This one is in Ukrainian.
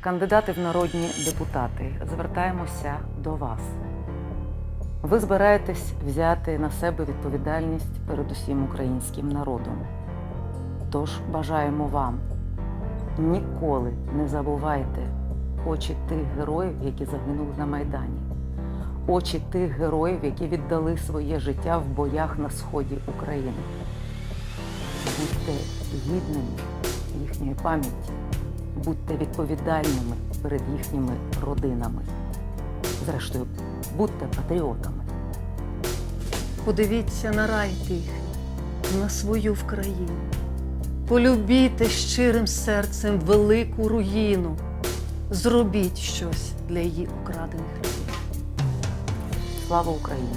Кандидати в народні депутати, звертаємося до вас. Ви збираєтесь взяти на себе відповідальність перед усім українським народом. Тож бажаємо вам ніколи не забувайте очі тих героїв, які загинули на Майдані, очі тих героїв, які віддали своє життя в боях на сході України. Будьте гідними їхньої пам'яті, будьте відповідальними перед їхніми родинами. Зрештою, будьте патріотами. Подивіться на рай тихий, на свою Вкраїну. Полюбіте щирим серцем велику руїну. Зробіть щось для її украдених людей. Слава Україні!